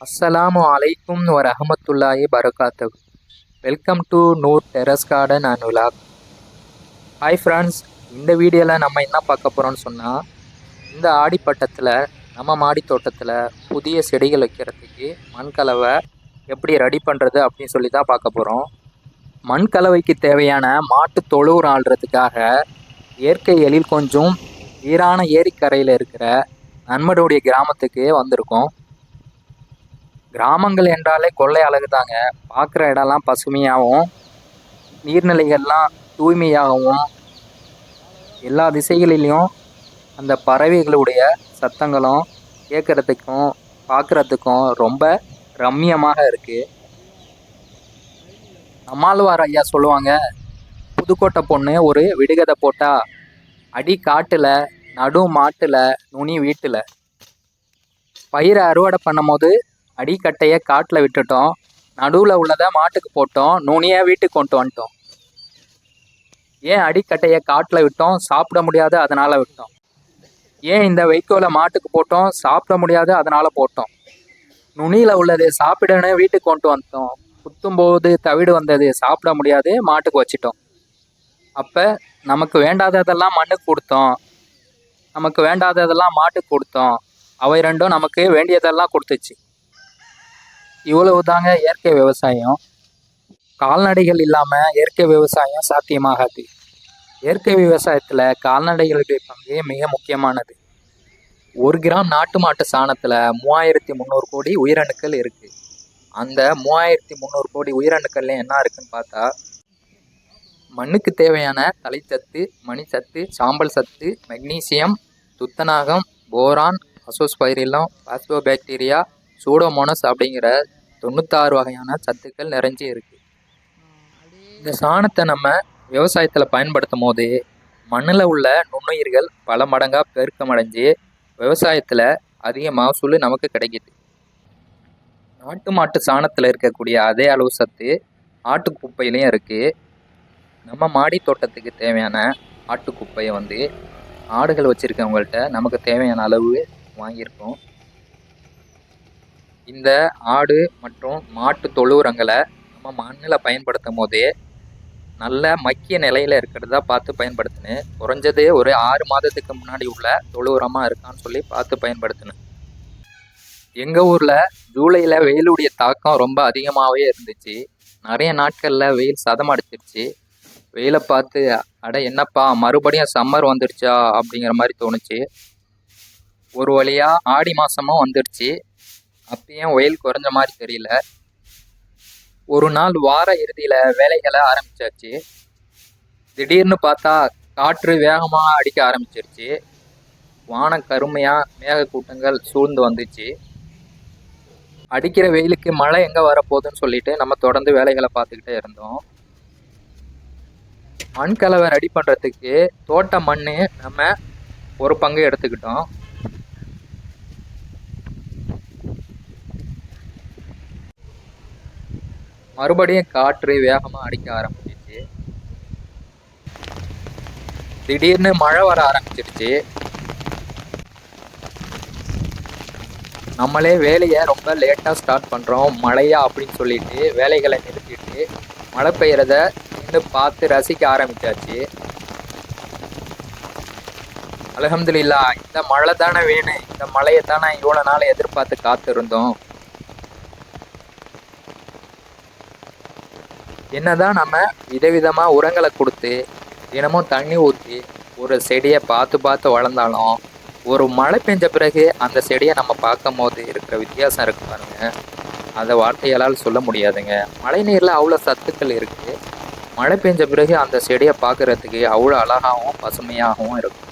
அஸ்ஸலாமு அலைக்கும் வரஹமத்துல்லாஹி பரகாத்து welcome to Noor terrace garden and vlog hi friends இந்த வீடியோவில் நம்ம என்ன பார்க்க போகிறோம்னு சொன்னால் இந்த ஆடிப்பட்டத்தில் நம்ம மாடி தோட்டத்தில் புதிய செடிகள் வைக்கிறதுக்கு மண் கலவை எப்படி ரெடி பண்ணுறது அப்படின்னு சொல்லி தான் பார்க்க போகிறோம் மண் கலவைக்கு தேவையான மாட்டு தொழுவுரம் ஆள்றதுக்காக இயற்கை எழில் கொஞ்சம் ஈரான ஏரிக்கரையில் இருக்கிற நண்பனுடைய கிராமத்துக்கு வந்திருக்கோம். கிராமங்கள் என்றாலே கொள்ளை அழகு தாங்க பார்க்குற இடம்லாம் பசுமையாகவும் நீர்நிலைகள்லாம் தூய்மையாகவும் எல்லா திசைகளிலையும் அந்த பறவைகளுடைய சத்தங்களும் கேட்குறதுக்கும் பார்க்குறதுக்கும் ரொம்ப ரம்மியமாக இருக்குது நம்மாழ்வார் ஐயா சொல்லுவாங்க புதுக்கோட்டை பொண்ணு ஒரு விடுகதை போட்டா அடி காட்டில் நடு மாட்டில் நுனி வீட்டில். பயிரை அறுவடை பண்ணும்போது அடிக்கட்டையை காட்டில் விட்டுட்டோம். நடுவில் உள்ளதை மாட்டுக்கு போட்டோம். நுனியை வீட்டுக்கு கொண்டு வந்துட்டோம். ஏன் அடிக்கட்டையை காட்டில் விட்டோம்? சாப்பிட முடியாது அதனால் விட்டோம். ஏன் இந்த வைக்கோலை மாட்டுக்கு போட்டோம்? சாப்பிட முடியாது அதனால் போட்டோம். நுனியில் உள்ளது சாப்பிடணும் வீட்டுக்கு கொண்டு வந்துட்டோம். குத்தும்போது தவிடு வந்தது சாப்பிட முடியாது மாட்டுக்கு வச்சிட்டோம். அப்போ நமக்கு வேண்டாததெல்லாம் மண்ணுக்கு கொடுத்தோம். நமக்கு வேண்டாததெல்லாம் மாட்டுக்கு கொடுத்தோம். அவை ரெண்டும் நமக்கு வேண்டியதெல்லாம் கொடுத்துச்சு. இவ்வளவு தாங்க இயற்கை விவசாயம். கால்நடைகள் இல்லாமல் இயற்கை விவசாயம் சாத்தியமாகாது. இயற்கை விவசாயத்தில் கால்நடைகளுடைய பங்கே மிக முக்கியமானது. ஒரு கிராம் நாட்டு மாட்டு சாணத்தில் மூவாயிரத்தி முந்நூறு கோடி உயிரணுக்கள் இருக்குது அந்த மூவாயிரத்தி முந்நூறு கோடி உயிரணுக்கள்ல என்ன இருக்குன்னு பார்த்தா மண்ணுக்கு தேவையான தலைச்சத்து மணிச்சத்து சாம்பல் சத்து மெக்னீசியம் துத்தநாகம் போரான் அசோஸ்பைரிலம் பாஸ்போபாக்டீரியா சூடோமோனஸ் அப்படிங்கிற தொண்ணூத்தாறு வகையான சத்துக்கள் நிறைஞ்சி இருக்கு. இந்த சாணத்தை நம்ம விவசாயத்தில் பயன்படுத்தும் போது மண்ணில் உள்ள நுண்ணுயிர்கள் பல மடங்காக பெருக்கமடைஞ்சு விவசாயத்தில் அதிக மகசூல் நமக்கு கிடைக்குது. நாட்டு மாட்டு சாணத்தில் இருக்கக்கூடிய அதே அளவு சத்து ஆட்டு குப்பையிலையும் இருக்குது நம்ம மாடி தோட்டத்துக்கு தேவையான ஆட்டு குப்பையை வந்து ஆடுகள் வச்சுருக்கவங்கள்ட்ட நமக்கு தேவையான அளவு வாங்கியிருக்கோம். இந்த ஆடு மற்றும் மாட்டு தொழு உரங்களை நம்ம மண்ணில் பயன்படுத்தும் போதே நல்ல மக்கிய நிலையில் இருக்கிறதா பார்த்து பயன்படுத்தினேன் குறைஞ்சது ஒரு ஆறு மாதத்துக்கு முன்னாடி உள்ள தொழு உரமாக இருக்கான்னு சொல்லி பார்த்து பயன்படுத்தினேன் எங்கள் ஊரில் ஜூலையில் வெயிலுடைய தாக்கம் ரொம்ப அதிகமாகவே இருந்துச்சு. நிறைய நாட்களில் வெயில் சதம் அடிச்சிருச்சு. வெயிலை பார்த்து அட என்னப்பா மறுபடியும் சம்மர் வந்துடுச்சா அப்படிங்கிற மாதிரி தோணுச்சு. ஒரு வழியாக ஆடி மாதமும் வந்துடுச்சு அப்பயும் வெயில் குறைஞ்ச மாதிரி தெரியல. ஒரு நாள் வார இறுதியில் வேலைகளை ஆரம்பிச்சாச்சு. திடீர்னு பார்த்தா காற்று வேகமாக அடிக்க ஆரம்பிச்சிருச்சு. வானம் கருமையாக மேகக்கூட்டங்கள் சூழ்ந்து வந்துச்சு. அடிக்கிற வெயிலுக்கு மழை எங்கே வரப்போகுதுன்னு சொல்லிட்டு நம்ம தொடர்ந்து வேலைகளை பார்த்துக்கிட்டே இருந்தோம். மண் கலவை ரெடி பண்ணுறதுக்கு தோட்ட மண் நம்ம ஒரு பங்கு எடுத்துக்கிட்டோம். மறுபடியும் காற்று வேகமாக அடிக்க ஆரம்பிச்சிச்சு திடீர்னு மழை வர ஆரம்பிச்சிருச்சு. நம்மளே வேலையை ரொம்ப லேட்டாக ஸ்டார்ட் பண்ணுறோம் மழையா அப்படின்னு சொல்லிட்டு வேலைகளை நிறுத்திட்டு மழை பெய்யறத நின்று பார்த்து ரசிக்க ஆரம்பிச்சாச்சு. அலகம்துல்லா இந்த மழை தானே வேணும். இந்த மழையை தானே இவ்வளோ நாள் எதிர்பார்த்து காத்திருந்தோம். என்னதான் நம்ம விதவிதமாக உரங்களை கொடுத்து தினமும் தண்ணி ஊற்றி ஒரு செடியை பார்த்து பார்த்து வளர்ந்தாலும் ஒரு மழை பெஞ்ச பிறகு அந்த செடியை நம்ம பார்க்கும் போது இருக்கிற வித்தியாசம் இருக்கு பாருங்க. அதை வார்த்தைகளால் சொல்ல முடியாதுங்க. மழை நீரில் அவ்வளோ சத்துக்கள் இருக்குது மழை பெஞ்ச பிறகு அந்த செடியை பார்க்குறதுக்கு அவ்வளோ அழகாகவும் பசுமையாகவும் இருக்கும்.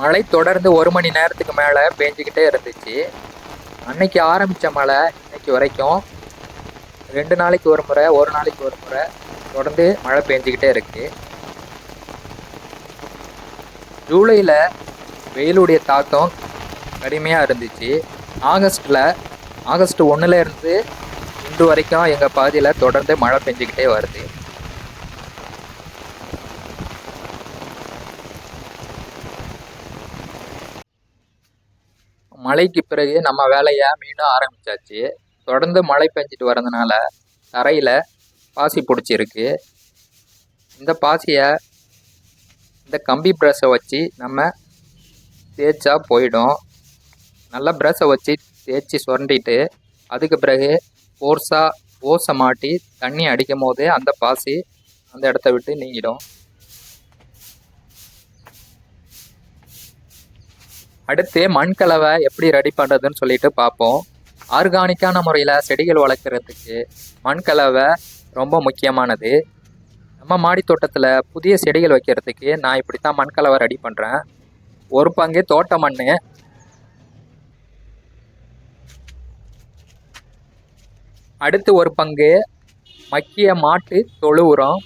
மழை தொடர்ந்து ஒரு மணி நேரத்துக்கு மேலே பேஞ்சிக்கிட்டே இருந்துச்சு. அன்னைக்கு ஆரம்பித்த மழை இன்னைக்கு வரைக்கும் ரெண்டு நாளைக்கு ஒரு முறை ஒரு நாளைக்கு ஒரு முறை தொடர்ந்து மழை பெஞ்சிக்கிட்டே இருக்கு. ஜூலையில் வெயிலுடைய தாக்கம் கடுமையாக இருந்துச்சு. ஆகஸ்ட்டில் ஆகஸ்ட் ஒன்றுல இருந்து இன்று வரைக்கும் எங்கள் பகுதியில் தொடர்ந்து மழை பெஞ்சிக்கிட்டே வருது. மழைக்கு பிறகு நம்ம வேலையை மீண்டும் ஆரம்பிச்சாச்சு. தொடர்ந்து மழை பெஞ்சிட்டு வரதுனால தரையில் பாசி பிடிச்சிருக்கு. இந்த பாசியை இந்த கம்பி ப்ரெஷ்ஷை வச்சு நம்ம தேய்ச்சா போயிடும். நல்லா ப்ரெஷ்ஷை வச்சு தேய்ச்சி சுரண்டிட்டு அதுக்கு பிறகு ஃபோர்ஸாக ஓசை மாட்டி தண்ணி அடிக்கும் போது அந்த பாசி அந்த இடத்த விட்டு நீங்கிடும். அடுத்து மண் கலவை எப்படி ரெடி பண்ணுறதுன்னு சொல்லிட்டு பார்ப்போம். ஆர்கானிக்கான முறையில் செடிகள் வளர்க்குறதுக்கு மண் கலவை ரொம்ப முக்கியமானது. நம்ம மாடி தோட்டத்தில் புதிய செடிகள் வைக்கிறதுக்கு நான் இப்படி தான் மண்கலவை ரெடி பண்ணுறேன் ஒரு பங்கு தோட்ட மண் அடுத்து ஒரு பங்கு மக்கிய மாட்டு தொழு உரம்.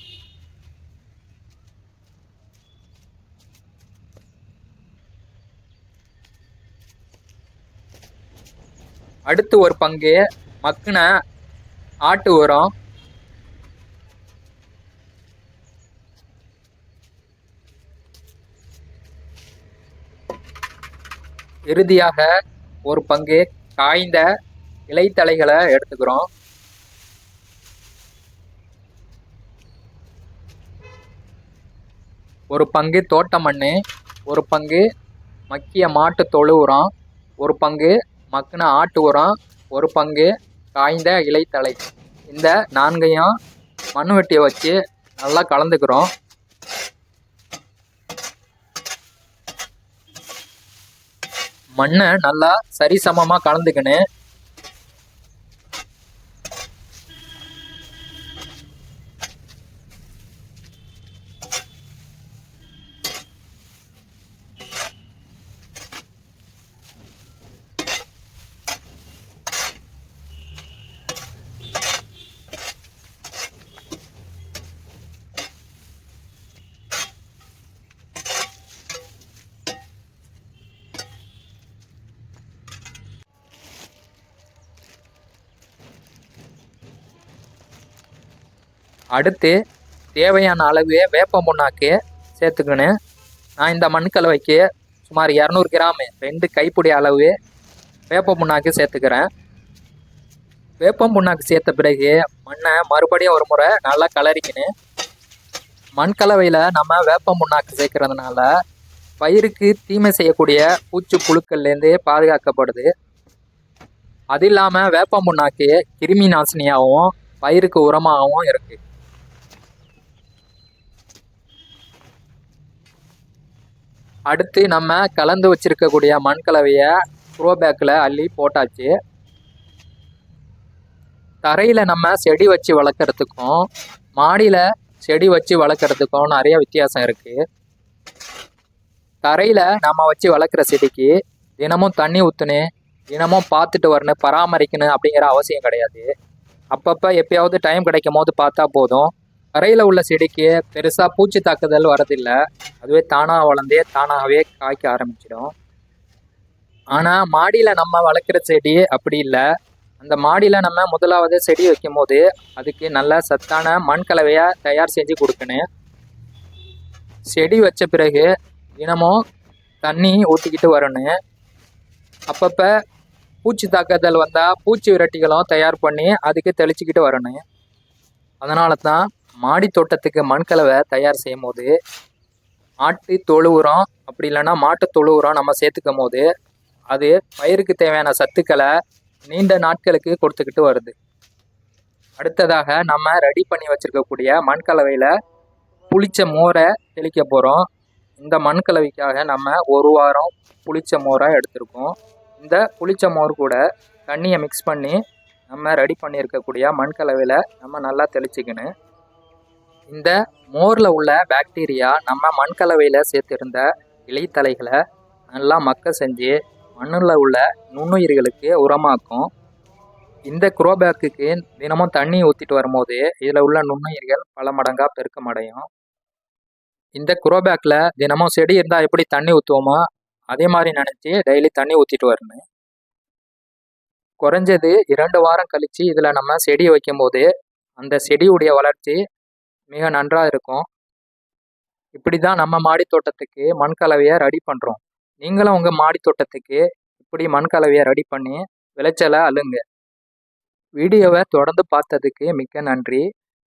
அடுத்து ஒரு பங்கு மக்கின ஆட்டு உரம். இறுதியாக ஒரு பங்கு காய்ந்த இலைத்தழைகளை எடுத்துக்கிறோம். ஒரு பங்கு தோட்ட மண் ஒரு பங்கு மக்கிய மாட்டு தொழு உரம் ஒரு பங்கு மக்கின ஆட்டு உரம் ஒரு பங்கு காய்ந்த இலைத்தழை. இந்த நான்கையும் மண் வெட்டியை வச்சு நல்லா கலந்துக்கிறோம். மண்ணை நல்லா சரிசமமாக கலந்துக்கின்னு அடுத்து தேவையான அளவு வேப்ப புண்ணாக்கு சேர்த்துக்கணும் நான் இந்த மண் கலவைக்கு சுமார் இரநூறு கிராம் ரெண்டு கைப்பிடி அளவு வேப்ப புண்ணாக்கு சேர்த்துக்கிறேன். வேப்பம் புண்ணாக்கு சேர்த்த பிறகு மண்ணை மறுபடியும் ஒரு முறை நல்லா கலரிக்கணும் மண் கலவையில் நம்ம வேப்பம் புண்ணாக்கு சேர்க்கறதுனால பயிருக்கு தீமை செய்யக்கூடிய பூச்சி புழுக்கள்லேருந்து பாதுகாக்கப்படுது. அது இல்லாமல் வேப்பம் புண்ணாக்கு கிருமி நாசினியாகவும் பயிருக்கு உரமாகவும் இருக்குது அடுத்து நம்ம கலந்து வச்சிருக்கக்கூடிய மண் கலவையை ப்ரோ பேக்கில் அள்ளி போட்டாச்சு. தரையில் நம்ம செடி வச்சு வளர்க்குறதுக்கும் மாடியில் செடி வச்சு வளர்க்குறதுக்கும் நிறைய வித்தியாசம் இருக்குது தரையில் நம்ம வச்சு வளர்க்குற செடிக்கு தினமும் தண்ணி ஊற்றுனு தினமும் பார்த்துட்டு வரணும் பராமரிக்கணும் அப்படிங்கிற அவசியம் கிடையாது. அப்பப்போ எப்பயாவது டைம் கிடைக்கும் போது பார்த்தா போதும். தரையில் உள்ள செடிக்கு பெருசாக பூச்சி தாக்குதல் வரதில்லை. அதுவே தானாக வளர்ந்தே தானாகவே காய்க்க ஆரம்பிச்சிடும். ஆனால் மாடியில் நம்ம வளர்க்குற செடி அப்படி இல்லை. அந்த மாடியில் நம்ம முதலாவது செடி வைக்கும் போது அதுக்கு நல்ல சத்தான மண் கலவையை தயார் செஞ்சு கொடுக்கணும். செடி வச்ச பிறகு தினமும் தண்ணி ஊற்றிக்கிட்டு வரணும். அப்பப்போ பூச்சி தாக்குதல் வந்தால் பூச்சி விரட்டிகளும் தயார் பண்ணி அதுக்கு தெளிச்சுக்கிட்டு வரணும். அதனால தான் மாடி தோட்டத்துக்கு மண்கலவை தயார் செய்யும் போது ஆட்டு தொழு உரம் அப்படி இல்லைன்னா மாட்டு தொழு உரம் நம்ம சேர்த்துக்கும் போது அது பயிருக்கு தேவையான சத்துக்களை நீண்ட நாட்களுக்கு கொடுத்துக்கிட்டு வருது. அடுத்ததாக நம்ம ரெடி பண்ணி வச்சுருக்கக்கூடிய மண்கலவையில் புளிச்ச மோரை தெளிக்க போகிறோம் இந்த மண்கலவைக்காக நம்ம ஒரு வாரம் புளிச்ச மோரை எடுத்திருக்கோம். இந்த புளிச்ச மோர் கூட தண்ணியை மிக்ஸ் பண்ணி நம்ம ரெடி பண்ணியிருக்கக்கூடிய மண்கலவையில் நம்ம நல்லா தெளிச்சிக்கணும். இந்த மோரில் உள்ள பாக்டீரியா நம்ம மண்கலவையில் சேர்த்திருந்த இலைத்தலைகளை நல்லா மக்க செஞ்சு மண்ணில் உள்ள நுண்ணுயிர்களுக்கு உரமாக்கும். இந்த குரோபேக்குக்கு தினமும் தண்ணி ஊற்றிட்டு வரும்போது இதில் உள்ள நுண்ணுயிர்கள் பல மடங்காக பெருக்கமடையும். இந்த குரோபேக்கில் தினமும் செடி இருந்தால் எப்படி தண்ணி ஊற்றுவோமோ அதே மாதிரி நினச்சி டெய்லி தண்ணி ஊற்றிட்டு வரணும். குறைஞ்சது இரண்டு வாரம் கழித்து இதில் நம்ம செடி வைக்கும்போது அந்த செடியுடைய வளர்ச்சி மிக நன்றாக இருக்கும். இப்படி தான் நம்ம மாடி தோட்டத்துக்கு மண் கலவையை ரெடி பண்ணுறோம் நீங்களும் உங்கள் மாடி தோட்டத்துக்கு இப்படி மண் கலவையை ரெடி பண்ணி விளைச்சலை அழுங்க வீடியோவை தொடர்ந்து பார்த்ததுக்கு மிக்க நன்றி.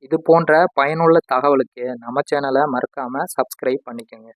இது போன்ற பயனுள்ள தகவலுக்கு நம்ம சேனலை மறக்காமல் சப்ஸ்கிரைப் பண்ணிக்கோங்க.